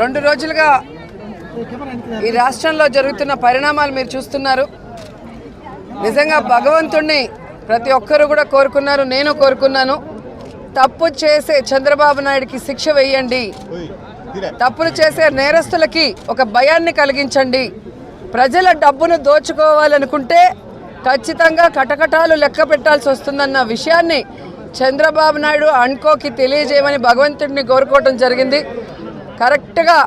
రెండు రోజులుగా ఈ రాష్ట్రంలో జరుగుతున్న పరిణామాలు మీరు చూస్తున్నారు. నిజంగా భగవంతుణ్ణి ప్రతి ఒక్కరూ కూడా కోరుకున్నారు నేను కోరుకున్నాను. తప్పు చేసే చంద్రబాబు నాయుడికి శిక్ష వేయండి. తప్పులు చేసే నేరస్తులకి ఒక భయాన్ని కలిగించండి. ప్రజల డబ్బును దోచుకోవాలనుకుంటే ఖచ్చితంగా కటకటాలు లెక్క పెట్టాల్సి వస్తుందన్న విషయాన్ని చంద్రబాబు నాయుడు అన్కోకి తెలియజేయమని భగవంతుడిని కోరుకోవటం జరిగింది. కరెక్ట్గా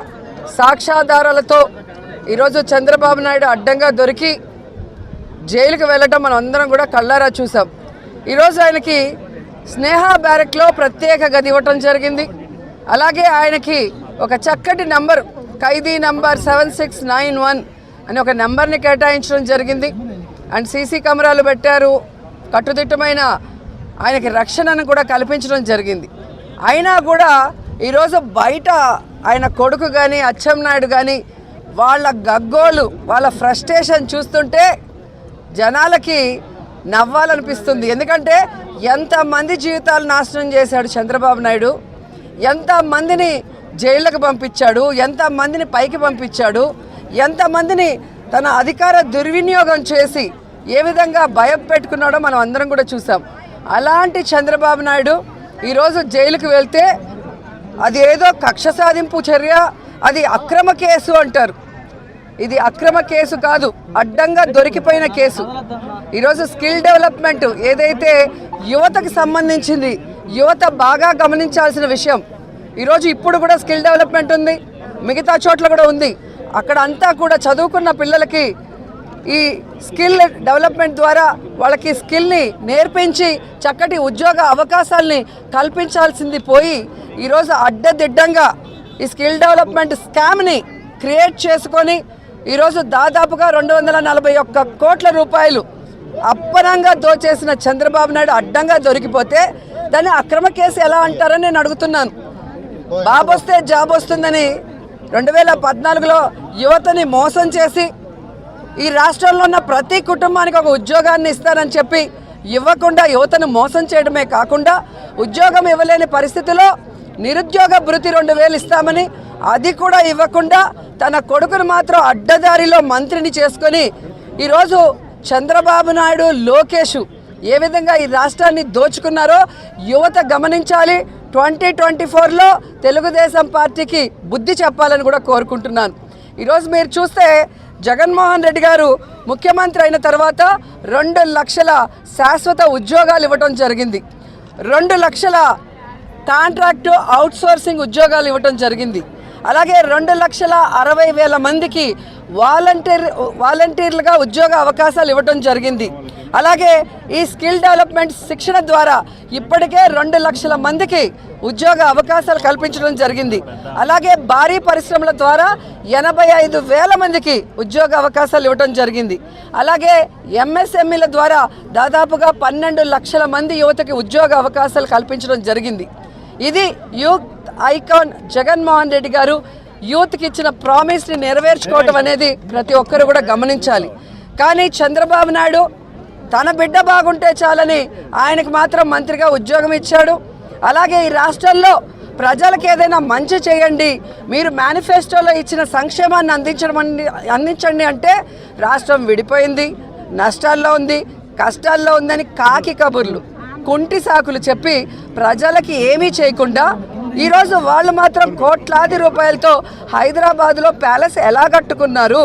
సాక్ష్యాధారాలతో ఈరోజు చంద్రబాబు నాయుడు అడ్డంగా దొరికి జైలుకి వెళ్ళటం మనం అందరం కూడా కళ్ళారా చూసాం. ఈరోజు ఆయనకి స్నేహ బ్యారెక్లో ప్రత్యేక గది ఇవ్వటం జరిగింది. అలాగే ఆయనకి ఒక చక్కటి నంబర్ ఖైదీ number seven six nine one అని ఒక నెంబర్ని కేటాయించడం జరిగింది. అండ్ సీసీ కెమెరాలు పెట్టారు. కట్టుదిట్టమైన ఆయనకి రక్షణను కూడా కల్పించడం జరిగింది. అయినా కూడా ఈరోజు బయట ఆయన కొడుకు కానీ అచ్చెన్నాయుడు కానీ వాళ్ళ గగ్గోలు వాళ్ళ ఫ్రస్ట్రేషన్ చూస్తుంటే జనాలకి నవ్వాలనిపిస్తుంది. ఎందుకంటే ఎంతమంది జీవితాలు నాశనం చేశాడు చంద్రబాబు నాయుడు ఎంతమందిని జైళ్ళకు పంపించాడు ఎంతమందిని పైకి పంపించాడు ఎంతమందిని తన అధికార దుర్వినియోగం చేసి ఏ విధంగా భయం పెట్టుకున్నాడో మనం అందరం కూడా చూసాం. అలాంటి చంద్రబాబు నాయుడు ఈరోజు జైలుకు వెళ్తే అది ఏదో కక్ష సాధింపు చర్య అది అక్రమ కేసు అంటారు. ఇది అక్రమ కేసు కాదు అడ్డంగా దొరికిపోయిన కేసు. ఈరోజు స్కిల్ డెవలప్మెంట్ ఏదైతే యువతకు సంబంధించింది యువత బాగా గమనించాల్సిన విషయం. ఈరోజు ఇప్పుడు కూడా స్కిల్ డెవలప్మెంట్ ఉంది మిగతా చోట్ల కూడా ఉంది. అక్కడ అంతా కూడా చదువుకున్న పిల్లలకి ఈ స్కిల్ డెవలప్మెంట్ ద్వారా వాళ్ళకి స్కిల్ని నేర్పించి చక్కటి ఉద్యోగ అవకాశాలని కల్పించాల్సింది పోయి ఈరోజు అడ్డదిడ్డంగా ఈ స్కిల్ డెవలప్మెంట్ స్కామ్ని క్రియేట్ చేసుకొని ఈరోజు దాదాపుగా రెండు వందల నలభై ఒక్క కోట్ల రూపాయలు అప్పనంగా దోచేసిన చంద్రబాబు నాయుడు అడ్డంగా దొరికిపోతే దాన్ని అక్రమ కేసు ఎలా అంటారని నేను అడుగుతున్నాను. బాబు వస్తే జాబ్ వస్తుందని రెండు వేల పద్నాలుగులో యువతని మోసం చేసి ఈ రాష్ట్రంలో ఉన్న ప్రతి కుటుంబానికి ఒక ఉద్యోగాన్ని ఇస్తానని చెప్పి ఇవ్వకుండా యువతను మోసం చేయడమే కాకుండా ఉద్యోగం ఇవ్వలేని పరిస్థితిలో నిరుద్యోగ భృతి రెండు వేలు ఇస్తామని అది కూడా ఇవ్వకుండా తన కొడుకును మాత్రం అడ్డదారిలో మంత్రిని చేసుకొని ఈరోజు చంద్రబాబు నాయుడు లోకేష్ ఏ విధంగా ఈ రాష్ట్రాన్ని దోచుకున్నారో యువత గమనించాలి. ట్వంటీ ట్వంటీ ఫోర్లో తెలుగుదేశం పార్టీకి బుద్ధి చెప్పాలని కూడా కోరుకుంటున్నాను. ఈరోజు మీరు చూస్తే జగన్మోహన్ రెడ్డి గారు ముఖ్యమంత్రి అయిన తర్వాత రెండు లక్షల శాశ్వత ఉద్యోగాలు ఇవ్వటం జరిగింది. రెండు లక్షల కాంట్రాక్టు అవుట్సోర్సింగ్ ఉద్యోగాలు ఇవ్వటం జరిగింది. అలాగే రెండు లక్షల అరవై వేల మందికి వాలంటీర్ వాలంటీర్లుగా ఉద్యోగ అవకాశాలు ఇవ్వటం జరిగింది. అలాగే ఈ స్కిల్ డెవలప్మెంట్ శిక్షణ ద్వారా ఇప్పటికే రెండు లక్షల మందికి ఉద్యోగ అవకాశాలు కల్పించడం జరిగింది. అలాగే భారీ పరిశ్రమల ద్వారా ఎనభై ఐదు వేల మందికి ఉద్యోగ అవకాశాలు ఇవ్వడం జరిగింది. అలాగే ఎంఎస్ఎంఈల ద్వారా దాదాపుగా పన్నెండు లక్షల మంది యువతకి ఉద్యోగ అవకాశాలు కల్పించడం జరిగింది. ఇది యూత్ ఐకాన్ జగన్మోహన్ రెడ్డి గారు యూత్కి ఇచ్చిన ప్రామిస్ని నెరవేర్చుకోవడం అనేది ప్రతి ఒక్కరు కూడా గమనించాలి. కానీ చంద్రబాబు నాయుడు తన బిడ్డ బాగుంటే చాలని ఆయనకు మాత్రం మంత్రిగా ఉద్యోగం ఇచ్చాడు. అలాగే ఈ రాష్ట్రంలో ప్రజలకు ఏదైనా మంచి చేయండి. మీరు మేనిఫెస్టోలో ఇచ్చిన సంక్షేమాన్ని అందించడం అందించండి అంటే రాష్ట్రం విడిపోయింది నష్టాల్లో ఉంది కష్టాల్లో ఉందని కాకి కబుర్లు కుంటి సాకులు చెప్పి ప్రజలకి ఏమీ చేయకుండా ఈరోజు వాళ్ళు మాత్రం కోట్లాది రూపాయలతో హైదరాబాద్లో ప్యాలెస్ ఎలా కట్టుకున్నారు?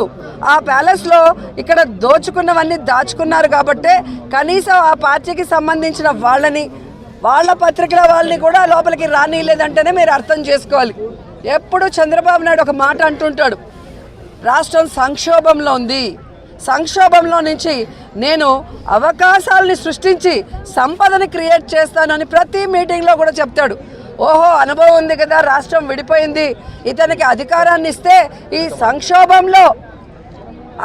ఆ ప్యాలెస్లో ఇక్కడ దోచుకున్నవన్నీ దాచుకున్నారు కాబట్టే కనీసం ఆ పార్టీకి సంబంధించిన వాళ్ళని వాళ్ళ పత్రికల వాళ్ళని కూడా లోపలికి రానియలేదంటేనే మీరు అర్థం చేసుకోవాలి. ఎప్పుడు చంద్రబాబు నాయుడు ఒక మాట అంటుంటాడు రాష్ట్రం సంక్షోభంలో ఉంది. సంక్షోభంలో నుంచి నేను అవకాశాలని సృష్టించి సంపదని క్రియేట్ చేస్తానని ప్రతి మీటింగ్లో కూడా చెప్తాడు. ఓహో అనుభవం ఉంది కదా రాష్ట్రం విడిపోయింది. ఇతనికి అధికారాన్ని ఇస్తే ఈ సంక్షోభంలో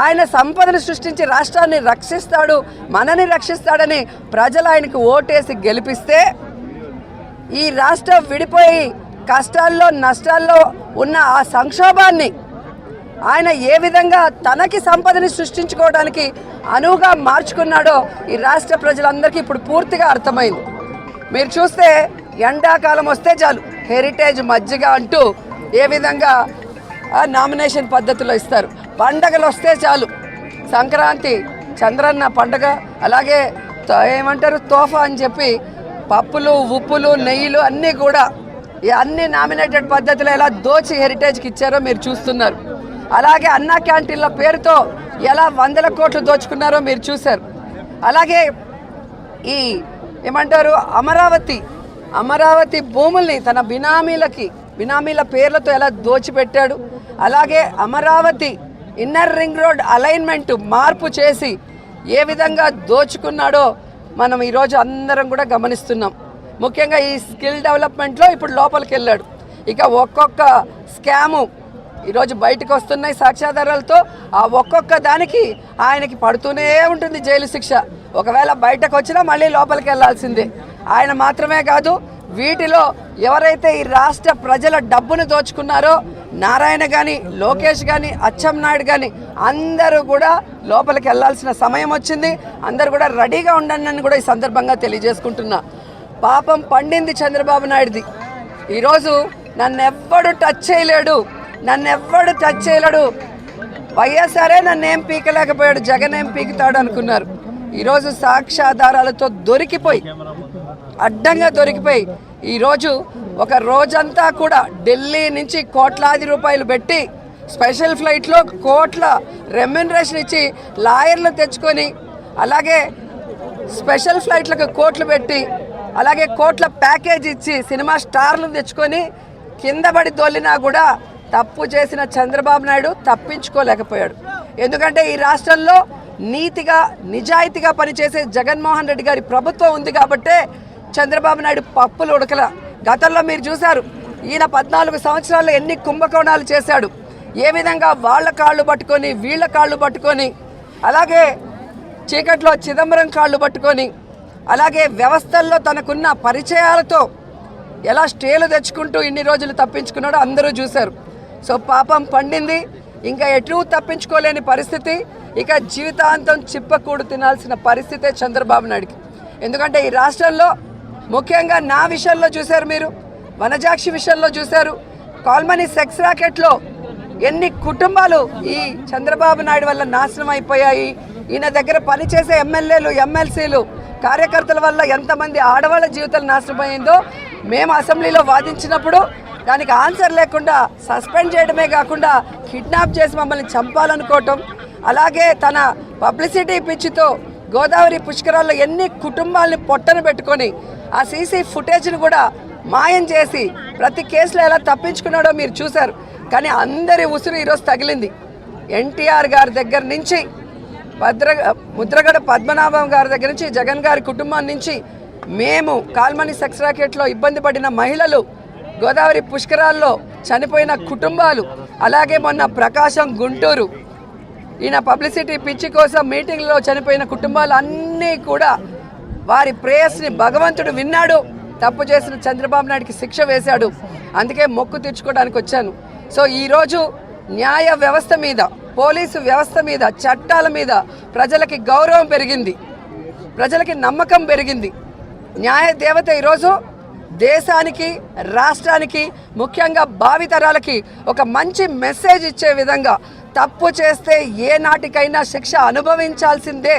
ఆయన సంపదను సృష్టించి రాష్ట్రాన్ని రక్షిస్తాడు మనని రక్షిస్తాడని ప్రజలు ఆయనకు ఓటేసి గెలిపిస్తే ఈ రాష్ట్రం విడిపోయి కష్టాల్లో నష్టాల్లో ఉన్న ఆ సంక్షోభాన్ని ఆయన ఏ విధంగా తనకి సంపదని సృష్టించుకోవడానికి అనువుగా మార్చుకున్నాడో ఈ రాష్ట్ర ప్రజలందరికీ ఇప్పుడు పూర్తిగా అర్థమైంది. మీరు చూస్తే ఎండాకాలం వస్తే చాలు హెరిటేజ్ మజ్జిగ అంటూ ఏ విధంగా ఆ నామినేషన్ పద్ధతిలో ఇస్తారు. పండగలు వస్తే చాలు. సంక్రాంతి చంద్రన్న పండగ అలాగే ఏమంటారు తోఫా అని చెప్పి పప్పులు ఉప్పులు నెయ్యిలు అన్నీ కూడా ఈ అన్ని నామినేటెడ్ పద్ధతిలో ఎలా దోచి హెరిటేజ్కి ఇచ్చారో మీరు చూస్తున్నారు. అలాగే అన్నా క్యాంటీన్ల పేరుతో ఎలా వందల కోట్లు దోచుకున్నారో మీరు చూశారు. అలాగే ఈ ఏమంటారు అమరావతి అమరావతి భూముల్ని తన బినామీలకి బినామీల పేర్లతో ఎలా దోచిపెట్టాడు. అలాగే Amaravati inner ring road alignment మార్పు చేసి ఏ విధంగా దోచుకున్నాడో మనం ఈరోజు అందరం కూడా గమనిస్తున్నాం. ముఖ్యంగా ఈ స్కిల్ డెవలప్మెంట్లో ఇప్పుడు లోపలికి వెళ్ళాడు. ఇక ఒక్కొక్క స్కాము ఈరోజు బయటకు వస్తున్నాయి సాక్ష్యాధారాలతో. ఆ ఒక్కొక్క దానికి ఆయనకి పడుతూనే ఉంటుంది జైలు శిక్ష. ఒకవేళ బయటకు వచ్చినా మళ్ళీ లోపలికి వెళ్ళాల్సిందే. ఆయన మాత్రమే కాదు వీటిలో ఎవరైతే ఈ రాష్ట్ర ప్రజల డబ్బును దోచుకున్నారో నారాయణ కానీ లోకేష్ కానీ అచ్చం నాయుడు కానీ అందరూ కూడా లోపలికి వెళ్ళాల్సిన సమయం వచ్చింది. అందరూ కూడా రెడీగా ఉండండి అని కూడా ఈ సందర్భంగా తెలియజేసుకుంటున్నా. పాపం పండింది చంద్రబాబు నాయుడుది. ఈరోజు నన్ను ఎవ్వడు టచ్ చేయలేడు. నన్ను ఎవ్వడు టచ్ చేయలేడు. వైఎస్ఆరే నన్ను ఏం పీకలేకపోయాడు. జగన్ ఏం పీకుతాడు అనుకున్నారు. ఈరోజు సాక్ష్యాధారాలతో దొరికిపోయి అడ్డంగా దొరికిపోయి ఈరోజు ఒక రోజంతా కూడా ఢిల్లీ నుంచి కోట్లాది రూపాయలు పెట్టి స్పెషల్ ఫ్లైట్లో కోట్ల రెమ్యునరేషన్ ఇచ్చి లాయర్లు తెచ్చుకొని అలాగే స్పెషల్ ఫ్లైట్లకు కోట్లు పెట్టి అలాగే కోట్ల ప్యాకేజ్ ఇచ్చి సినిమా స్టార్లు తెచ్చుకొని కింద పడి దొల్లినా కూడా తప్పు చేసిన చంద్రబాబు నాయుడు తప్పించుకోలేకపోయాడు. ఎందుకంటే ఈ రాష్ట్రంలో నీతిగా నిజాయితీగా పనిచేసే జగన్మోహన్ రెడ్డి గారి ప్రభుత్వం ఉంది కాబట్టే చంద్రబాబు నాయుడు పప్పులు ఉడకల. గతంలో మీరు చూశారు ఈయన పద్నాలుగు సంవత్సరాల్లో ఎన్ని కుంభకోణాలు చేశాడు. ఏ విధంగా వాళ్ళ కాళ్ళు పట్టుకొని వీళ్ళ కాళ్ళు పట్టుకొని అలాగే చీకట్లో చిదంబరం కాళ్ళు పట్టుకొని అలాగే వ్యవస్థల్లో తనకున్న పరిచయాలతో ఎలా స్టేలు తెచ్చుకుంటూ ఇన్ని రోజులు తప్పించుకున్నాడో అందరూ చూశారు. సో పాపం పండింది. ఇంకా ఎటు తప్పించుకోలేని పరిస్థితి. ఇక జీవితాంతం చిప్పకూడు తినాల్సిన పరిస్థితే చంద్రబాబు నాయుడికి. ఎందుకంటే ఈ రాష్ట్రంలో ముఖ్యంగా నా విషయంలో చూశారు మీరు వనజాక్షి విషయంలో చూశారు. కాల్మనీ సెక్స్ రాకెట్లో ఎన్ని కుటుంబాలు ఈ చంద్రబాబు నాయుడు వల్ల నాశనం అయిపోయాయి. ఈయన దగ్గర పనిచేసే ఎమ్మెల్యేలు ఎమ్మెల్సీలు కార్యకర్తల వల్ల ఎంతమంది ఆడవాళ్ళ జీవితాలు నాశనమైందో మేము అసెంబ్లీలో వాదించినప్పుడు దానికి ఆన్సర్ లేకుండా సస్పెండ్ చేయడమే కాకుండా కిడ్నాప్ చేసి మమ్మల్ని చంపాలనుకోవటం అలాగే తన పబ్లిసిటీ పిచ్చితో గోదావరి పుష్కరాల్లో ఎన్ని కుటుంబాలని పొట్టను పెట్టుకొని ఆ సీసీ ఫుటేజ్ని కూడా మాయం చేసి ప్రతి కేసులో ఎలా తప్పించుకున్నాడో మీరు చూశారు. కానీ అందరి ఉసురు ఈరోజు తగిలింది. ఎన్టీఆర్ గారి దగ్గర నుంచి భద్ర ముద్రగడ పద్మనాభం గారి దగ్గర నుంచి జగన్ గారి కుటుంబం నుంచి మేము కాల్మణి సెక్స్ రాకెట్లో ఇబ్బంది పడిన మహిళలు గోదావరి పుష్కరాల్లో చనిపోయిన కుటుంబాలు అలాగే మొన్న ప్రకాశం గుంటూరు ఈయన పబ్లిసిటీ పిచ్చి కోసం మీటింగ్లో చనిపోయిన కుటుంబాలు అన్నీ కూడా వారి ప్రేయస్ని భగవంతుడు విన్నాడు. తప్పు చేసిన చంద్రబాబు నాయుడికి శిక్ష వేశాడు. అందుకే మొక్కు తీర్చుకోవడానికి వచ్చాను. సో ఈరోజు న్యాయ వ్యవస్థ మీద పోలీసు వ్యవస్థ మీద చట్టాల మీద ప్రజలకి గౌరవం పెరిగింది. ప్రజలకి నమ్మకం పెరిగింది. న్యాయ దేవత ఈరోజు దేశానికి రాష్ట్రానికి ముఖ్యంగా భావితరాలకి ఒక మంచి మెసేజ్ ఇచ్చే విధంగా తప్పు చేస్తే ఏ నాటికైనా శిక్ష అనుభవించాల్సిందే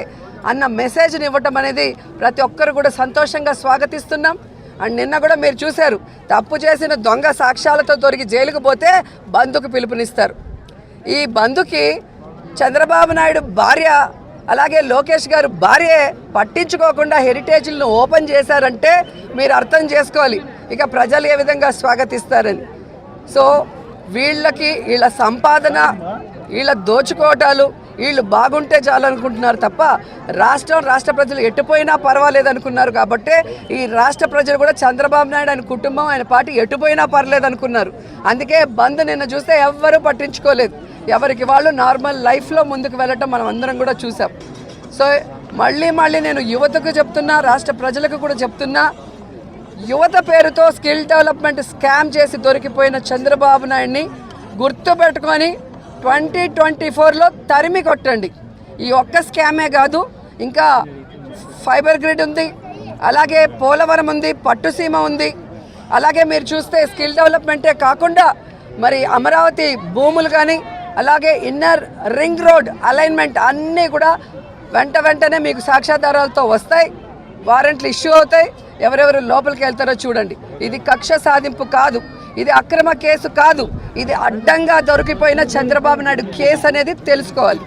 అన్న మెసేజ్ని ఇవ్వటం అనేది ప్రతి ఒక్కరు కూడా సంతోషంగా స్వాగతిస్తున్నాం. అండ్ నిన్న కూడా మీరు చూశారు తప్పు చేసిన దొంగ సాక్ష్యాలతో దొరికి జైలుకు పోతే బంధుకు పిలుపునిస్తారు. ఈ బంధుకి చంద్రబాబు నాయుడు భార్య అలాగే లోకేష్ గారు భార్యే పట్టించుకోకుండా హెరిటేజ్లను ఓపెన్ చేశారంటే మీరు అర్థం చేసుకోవాలి ఇక ప్రజలు ఏ విధంగా స్వాగతిస్తారని. సో వీళ్ళకి వీళ్ళ సంపాదన వీళ్ళ దోచుకోవటాలు వీళ్ళు బాగుంటే చాలు అనుకుంటున్నారు తప్ప రాష్ట్రం రాష్ట్ర ప్రజలు ఎట్టుపోయినా పర్వాలేదు అనుకున్నారు కాబట్టి ఈ రాష్ట్ర ప్రజలు కూడా చంద్రబాబు నాయుడు ఆయన కుటుంబం ఆయన పార్టీ ఎట్టుపోయినా పర్లేదు అనుకున్నారు. అందుకే బంద్ నిన్న చూస్తే ఎవ్వరూ పట్టించుకోలేదు. ఎవరికి వాళ్ళు నార్మల్ లైఫ్లో ముందుకు వెళ్ళటం మనం అందరం కూడా చూసాం. సో మళ్ళీ మళ్ళీ నేను యువతకు చెప్తున్నా రాష్ట్ర ప్రజలకు కూడా చెప్తున్నా యువత పేరుతో స్కిల్ డెవలప్మెంట్ స్కామ్ చేసి దొరికిపోయిన చంద్రబాబు నాయుడిని గుర్తుపెట్టుకొని ట్వంటీ ట్వంటీ ఫోర్లో తరిమి కొట్టండి. ఈ ఒక్క స్కామే కాదు ఇంకా ఫైబర్ గ్రిడ్ ఉంది అలాగే పోలవరం ఉంది పట్టుసీమ ఉంది. అలాగే మీరు చూస్తే స్కిల్ డెవలప్మెంటే కాకుండా మరి అమరావతి భూములు కానీ అలాగే ఇన్నర్ రింగ్ రోడ్ అలైన్మెంట్ అన్నీ కూడా వెంట వెంటనే మీకు సాక్ష్యాధారాలతో వస్తాయి వారెంట్లు ఇష్యూ అవుతాయి ఎవరెవరు లోపలికి వెళ్తారో చూడండి. ఇది కక్ష సాధింపు కాదు. ఇది అక్రమ కేసు కాదు. ఇది అడ్డంగా దొరికిపోయిన చంద్రబాబు నాయుడు కేసు అనేది తెలుసుకోవాలి.